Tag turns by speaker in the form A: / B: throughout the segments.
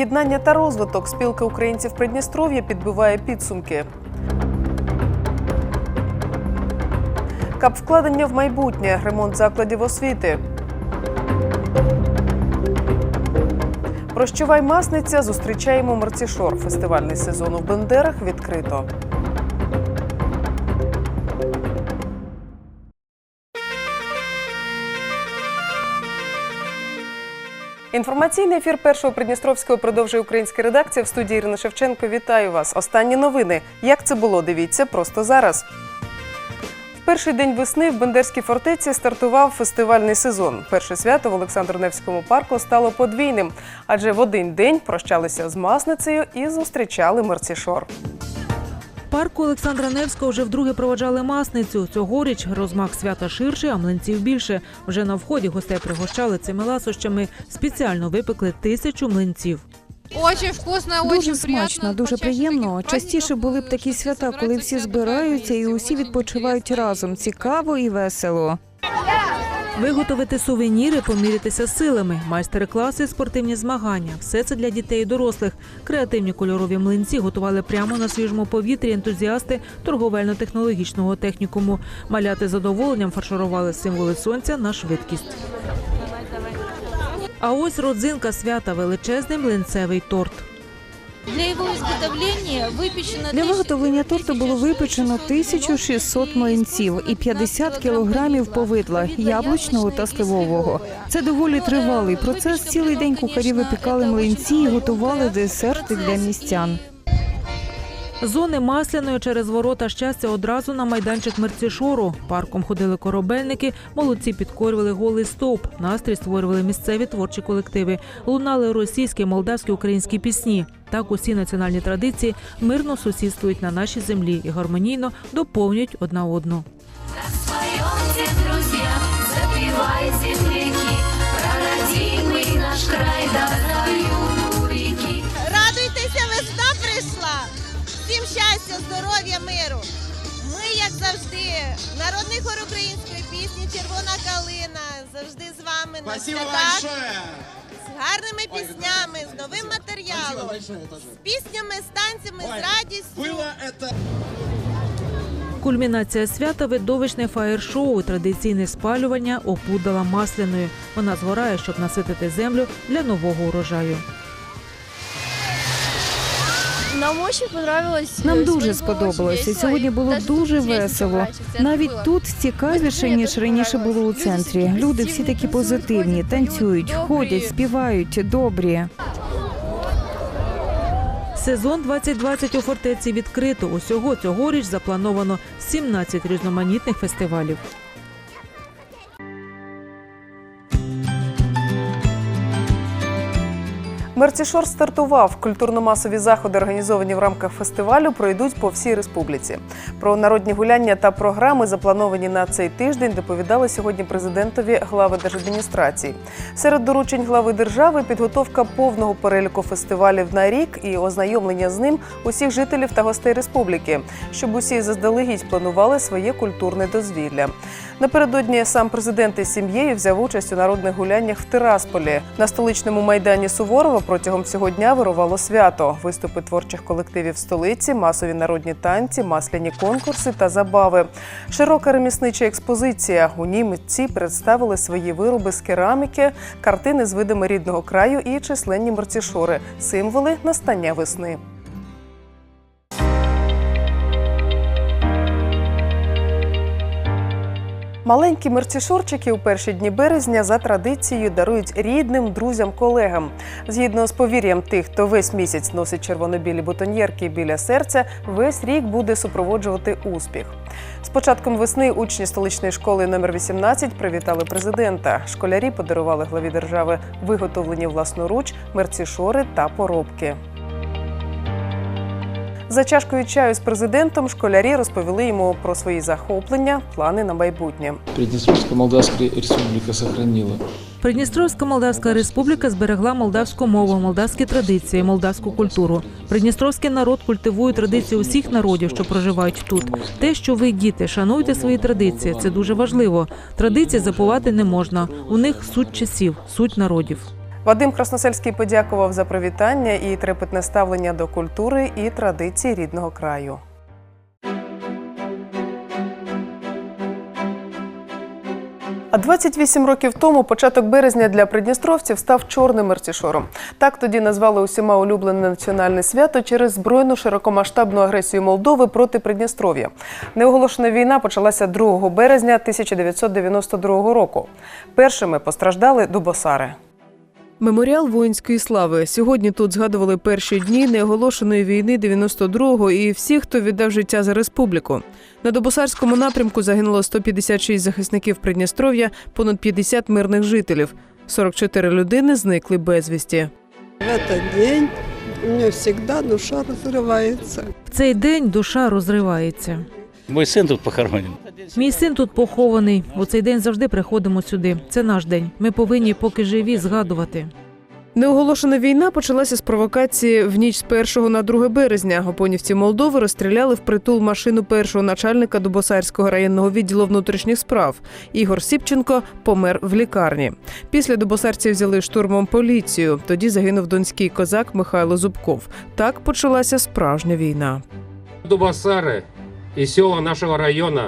A: Єднання та розвиток спілка українців Придністров'я підбиває підсумки. Кап вкладення в майбутнє, ремонт закладів освіти. Прощувай масниця, зустрічаємо Мерцішор. Фестивальний сезон у Бендерах відкрито. Інформаційний ефір першого Придністровського продовжує українська редакція в студії Ірина Шевченко. Вітаю вас. Останні новини. Як це було? Дивіться просто зараз. В перший день весни в Бендерській фортеці стартував фестивальний сезон. Перше свято в Олександр-Невському парку стало подвійним, адже в один день прощалися з масницею і зустрічали мерцішор.
B: Парку Олександра Невського вже вдруге проводжали масницю. Цьогоріч розмах свята ширший, а млинців більше. Вже на вході гостей пригощали цими ласощами. Спеціально випекли тисячу млинців.
C: Очень вкусно,
D: Дуже смачно, дуже приємно. Частіше були б такі свята, коли всі
C: всі
D: збираються і усі відпочивають разом. Цікаво і весело.
B: Виготовити сувеніри, помірятися силами, майстер-класи, спортивні змагання все це для дітей і дорослих. Креативні кольорові млинці готували прямо на свіжому повітрі ентузіасти торговельно-технологічного технікуму. Маляти задоволенням фарширували символи сонця на швидкість. А ось родзинка свята величезний млинцевий торт.
C: Для його виготовлення випічено
D: Для виготовлення торту було випечено 1600 млинців і 50 кілограмів повидла яблучного та сливового. Це доволі тривалий процес. Цілий день кухарі випікали млинці і готували десерти для містян.
B: Зони масляної через ворота щастя одразу на майданчик мерцішору. Парком ходили корабельники, молодці підкорювали голий стовп. Настрій створювали місцеві творчі колективи. Лунали російські, молдавські, українські пісні. Так усі національні традиції мирно сусідствують на нашій землі і гармонійно доповнюють одна одну.
E: Запивай земляки, Про родимый наш край до
F: з на
G: Спасибо
F: святах
G: большое!
F: з гарними піснями, з новим
G: Спасибо
F: матеріалом,
G: большое тоже.
F: з піснями, з танцями, з радістю.
G: Было это...
B: Кульмінація свята видовищне фаєр-шоу, традиційне спалювання опудала масляною. Вона згорає, щоб наситити землю для нового урожаю.
H: Нам очень понравилось.
D: Нам
H: Э,
D: дуже
H: сегодня было
D: сподобалося.
H: очень весело,
D: Сьогодні
H: и
D: було
H: даже
D: дуже
H: тут весело
D: весело.
H: собраться в центре
D: Навіть
H: было.
D: тут цікавіше
H: Мені
D: ніж
H: дуже
D: раніше було у
H: понравилось.
D: центрі.
H: Люди
D: Люди всі такі
H: позитивні,
D: позитивні, танцюють,
H: добрі.
D: ходять, співають, добрі.
B: Сезон 2020 у фортеці відкрито. Усього цьогоріч заплановано 17 різноманітних фестивалів.
A: Мерцішор стартував. Культурно-масові заходи, організовані в рамках фестивалю, пройдуть по всій республіці. Про народні гуляння та програми, заплановані на цей тиждень, доповідали сьогодні президентові глави держадміністрації. Серед доручень глави держави підготовка повного переліку фестивалів на рік і ознайомлення з ним усіх жителів та гостей республіки, щоб усі заздалегідь планували своє культурне дозвілля. Напередодні сам президент із сім'єю взяв участь у народних гуляннях в Тирасполі. На столичному майдані Суворова протягом всього дня вирувало свято. Виступи творчих колективів столиці, масові народні танці, масляні конкурси та забави. Широка реміснича експозиція. У ній митці представили свої вироби з кераміки, картини з видами рідного краю і численні мерцішори символи настання весни. Маленькі мерцішорчики у перші дні березня за традицією дарують рідним, друзям, колегам. Згідно з повір'ям тих, хто весь місяць носить червоно-білі бутоньєрки біля серця, весь рік буде супроводжувати успіх. З початком весни учні столичної школи номер 18 привітали президента. Школярі подарували главі держави виготовлені власноруч мерцішори та поробки. За чашкою чаю з президентом школярі розповіли йому про свої захоплення, плани на майбутнє.
I: Приднестровская Молдавская республика сохранила
B: Придністровська Молдавська Республіка зберегла молдавську мову, молдавські традиції, молдавську культуру. Придністровський народ культивує традиції усіх народів, що проживають тут. Те, що ви, діти, шануєте свої традиції, це дуже важливо. Традиції забувати не можна. У них суть часів, суть народів.
A: Вадим Красносельський подякував за привітання і трепетне ставлення до культури і традицій рідного краю. А 28 років тому початок березня для придністровців став чорним мерцішором. Так тоді назвали усіма улюблене національне свято через збройну широкомасштабну агресію Молдови проти Придністров'я. Неоголошена війна почалася 2 березня 1992 року. Першими постраждали дубосари. Меморіал воїнської слави. Сьогодні тут згадували перші дні неоголошеної війни 92-го і всіх, хто віддав життя за республіку. На Добосарському напрямку загинуло 156 захисників Придністров'я, понад 50 мирних жителів. 44 людини зникли безвісті.
G: В этот день у меня всегда душа разрывается.
B: В цей день душа розривається.
J: Мой сын тут похоронен.
B: Мій син тут похований. У цей день завжди приходимо сюди. Це наш день. Ми повинні, поки живі, згадувати.
A: Неоголошена війна почалася з провокації в ніч з 1 на 2 березня. Опонівці Молдови розстріляли впритул машину першого начальника Дубосарського районного відділу внутрішніх справ. Ігор Сіпченко помер в лікарні. Після дубосарці взяли штурмом поліцію. Тоді загинув донський козак Михайло Зубков. Так почалася справжня війна.
K: Дубасари і села нашого району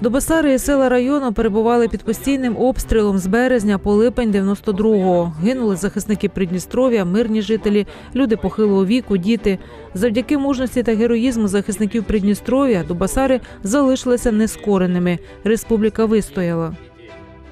B: Добасари і села району перебували під постійним обстрілом з березня по липень 92-го. Гинули захисники Придністров'я, мирні жителі, люди похилого віку, діти. Завдяки мужності та героїзму захисників Придністров'я Дубасари залишилися нескореними. Республіка вистояла.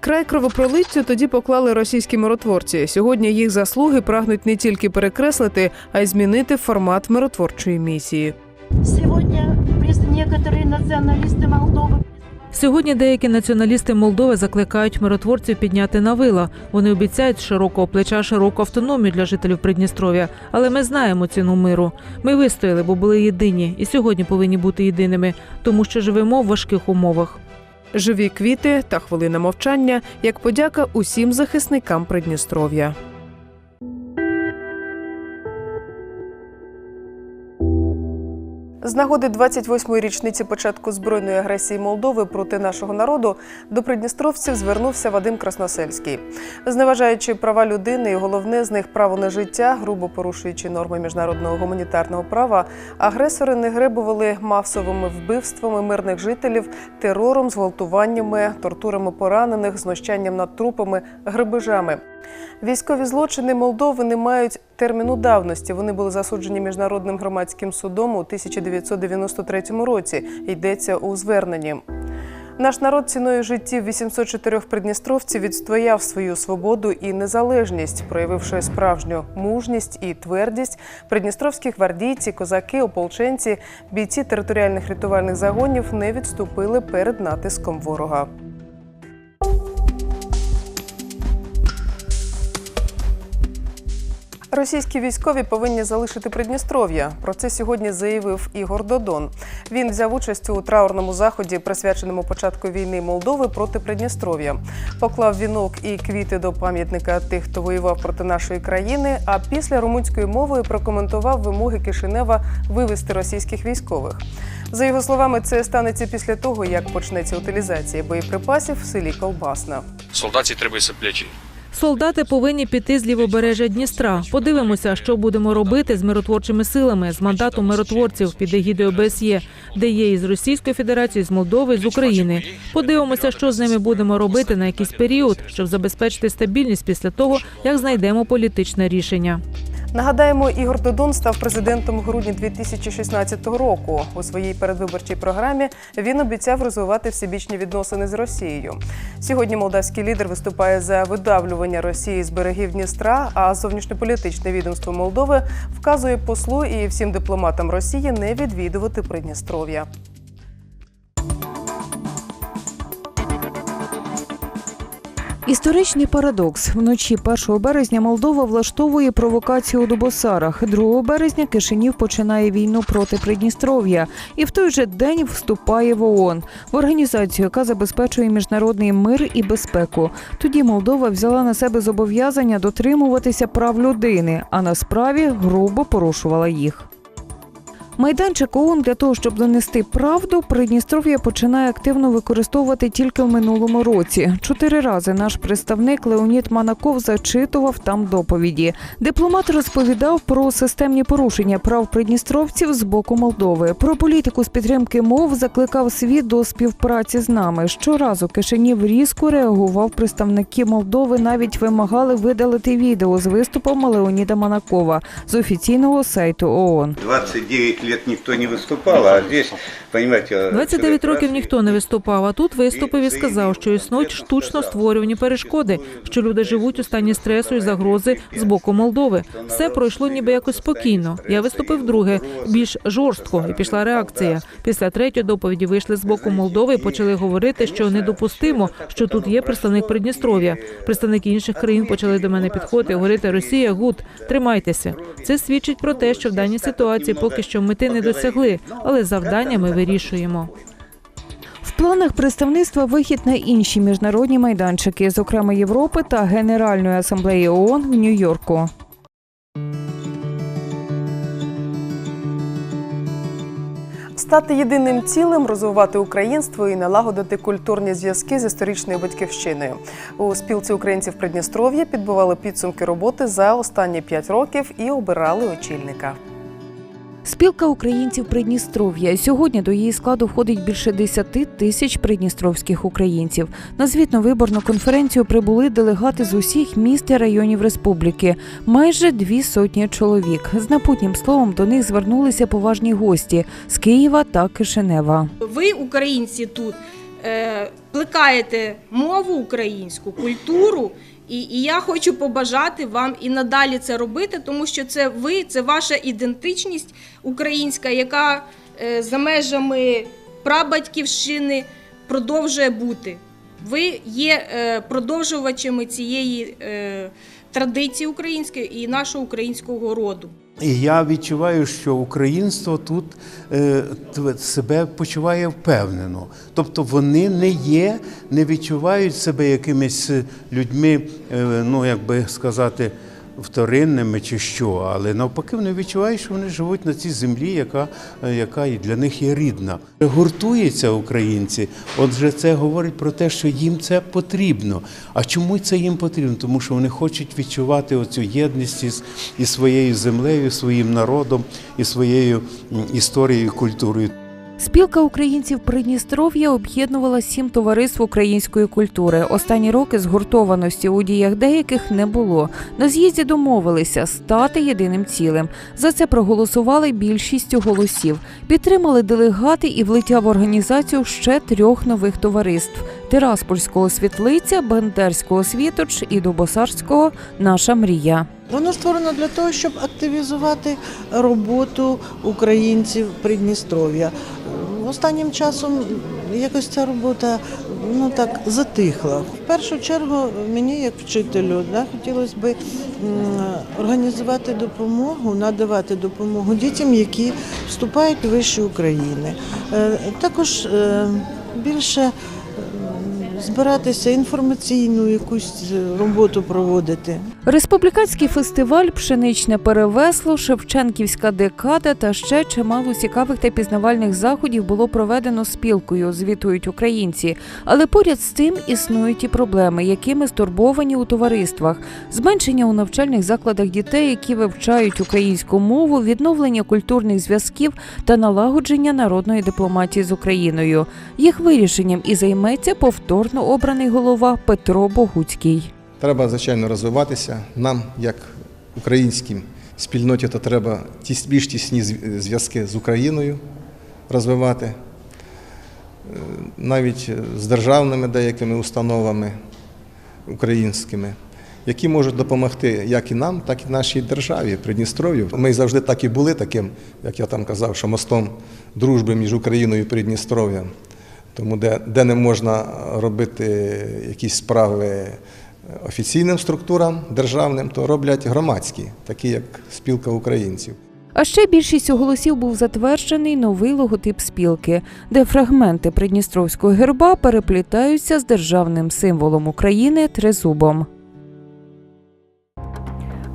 A: Край кровопролиттю тоді поклали російські миротворці. Сьогодні їх заслуги прагнуть не тільки перекреслити, а й змінити формат миротворчої місії
H: Сегодня некоторые националисты Молдовы
B: Сьогодні деякі націоналісти Молдови закликають миротворців підняти на вила. Вони обіцяють з широкого плеча широку автономію для жителів Придністров'я. Але ми знаємо ціну миру. Ми вистояли, бо були єдині, і сьогодні повинні бути єдиними, тому що живемо в важких умовах.
A: Живі квіти та хвилина мовчання як подяка усім захисникам Придністров'я. З нагоди 28-ї річниці початку збройної агресії Молдови проти нашого народу до придністровців звернувся Вадим Красносельський. Зневажаючи права людини і головне з них право на життя, грубо порушуючи норми міжнародного гуманітарного права, агресори не гребували масовими вбивствами мирних жителів, терором, зґвалтуваннями, тортурами поранених, знущанням над трупами, грабежами. Військові злочини Молдови не мають терміну давності. Вони були засуджені міжнародним громадським судом у 1993 році. Йдеться у зверненні. Наш народ ціною життів 804 придністровців відстояв свою свободу і незалежність, проявивши справжню мужність і твердість. Придністровські гвардійці, козаки, ополченці, бійці територіальних рятувальних загонів не відступили перед натиском ворога. Російські військові повинні залишити Придністров'я. Про це сьогодні заявив Ігор Додон. Він взяв участь у траурному заході, присвяченому початку війни Молдови проти Придністров'я. Поклав вінок і квіти до пам'ятника тих, хто воював проти нашої країни. А після румунської мови прокоментував вимоги Кишинева вивести російських військових. За його словами, це станеться після того, як почнеться утилізація боєприпасів в селі Колбасна.
K: солдаті треба плечі.
B: Солдати повинні піти з лівобережжя Дністра. Подивимося, що будемо робити з миротворчими силами з мандатом миротворців під егідою ОБСЄ, де є із Російської Федерації, з Молдови, з України. Подивимося, що з ними будемо робити на якийсь період, щоб забезпечити стабільність після того, як знайдемо політичне рішення.
A: Нагадаємо, Ігор Додон став президентом у грудні 2016 року. У своїй передвиборчій програмі він обіцяв розвивати всебічні відносини з Росією. Сьогодні молдавський лідер виступає за видавлювання Росії з берегів Дністра, а зовнішньополітичне відомство Молдови вказує послу і всім дипломатам Росії не відвідувати Придністров'я.
D: Історичний парадокс. Вночі 1 березня Молдова влаштовує провокацію у Дубосарах. 2 березня Кишинів починає війну проти Придністров'я і в той же день вступає в ООН, в організацію, яка забезпечує міжнародний мир і безпеку. Тоді Молдова взяла на себе зобов'язання дотримуватися прав людини, а на справі грубо порушувала їх. Майданчик ООН для того, щоб донести правду, Придністров'я починає активно використовувати тільки в минулому році. Чотири рази наш представник Леонід Манаков зачитував там доповіді. Дипломат розповідав про системні порушення прав придністровців з боку Молдови. Про політику з підтримки мов закликав світ до співпраці з нами. Щоразу Кишинів різко реагував. Представники Молдови навіть вимагали видалити відео з виступом Леоніда Манакова з офіційного сайту ООН.
L: 29 лет никто не выступал, а здесь, понимаете...
B: 29 років ніхто не виступав. А тут виступив і сказав, що існують штучно створювані перешкоди, що люди живуть у стані стресу і загрози з боку Молдови. Все пройшло ніби якось спокійно. Я виступив друге, більш жорстко, і пішла реакція. Після третьої доповіді вийшли з боку Молдови і почали говорити, що недопустимо, що тут є представник Придністров'я. Представники інших країн почали до мене підходити і говорити Росія, гуд, тримайтеся. Це свідчить про те, що в даній ситуації поки що мети не досягли, але завдання ми вирішуємо.
D: В планах представництва вихід на інші міжнародні майданчики, зокрема Європи та Генеральної асамблеї ООН в Нью-Йорку.
A: Стати єдиним цілим, розвивати українство і налагодити культурні зв'язки з історичною батьківщиною. У спілці українців Придністров'я підбивали підсумки роботи за останні п'ять років і обирали очільника.
D: Спілка українців Придністров'я. Сьогодні до її складу входить більше 10 тисяч придністровських українців. На звітно-виборну конференцію прибули делегати з усіх міст і районів республіки. Майже дві сотні чоловік. З напутнім словом до них звернулися поважні гості з Києва та Кишинева.
M: Ви, українці, тут е, плекаєте мову українську, культуру, і, і я хочу побажати вам і надалі це робити, тому що це ви, це ваша ідентичність українська, яка е, за межами прабатьківщини продовжує бути. Ви є е, продовжувачами цієї е, традиції української і нашого українського роду.
N: І я відчуваю, що українство тут е, себе почуває впевнено. Тобто вони не є, не відчувають себе якимись людьми, е, ну як би сказати, вторинними чи що, але навпаки вони відчувають, що вони живуть на цій землі, яка, е, яка і для них є рідна. Гуртуються українці. Отже, це говорить про те, що їм це потрібно. А чому це їм потрібно? Тому що вони хочуть відчувати оцю єдність із, із своєю землею, своїм народом і своєю історією, і культурою.
D: Спілка українців Придністров'я об'єднувала сім товариств української культури. Останні роки згуртованості у діях деяких не було. На з'їзді домовилися стати єдиним цілим. За це проголосували більшістю голосів. Підтримали делегати і влиття в організацію ще трьох нових товариств: Тираспольського світлиця, Бендерського світоч і Дубосарського Наша мрія.
O: Воно створено для того, щоб активізувати роботу українців Придністров'я. Останнім часом якось ця робота ну так затихла. В першу чергу мені, як вчителю, да, хотілося б організувати допомогу, надавати допомогу дітям, які вступають у вищі України. Е, Також е, більше збиратися інформаційну якусь роботу проводити.
D: Республіканський фестиваль, пшеничне перевесло, Шевченківська декада та ще чимало цікавих та пізнавальних заходів було проведено спілкою, звітують українці. Але поряд з тим існують і проблеми, якими стурбовані у товариствах: зменшення у навчальних закладах дітей, які вивчають українську мову, відновлення культурних зв'язків та налагодження народної дипломатії з Україною. Їх вирішенням і займеться повторно обраний голова Петро Богуцький.
P: Треба, звичайно, розвиватися. Нам, як українській спільноті, то треба більш тісні зв'язки з Україною розвивати, Е, навіть з державними деякими установами українськими, які можуть допомогти як і нам, так і нашій державі, Придністров'ю. Ми завжди так і були таким, як я там казав, що мостом дружби між Україною і Придністров'ям. Тому де, де не можна робити якісь справи офіційним структурам державним, то роблять громадські, такі як спілка українців.
D: А ще більшістю голосів був затверджений новий логотип спілки, де фрагменти придністровського герба переплітаються з державним символом України тризубом.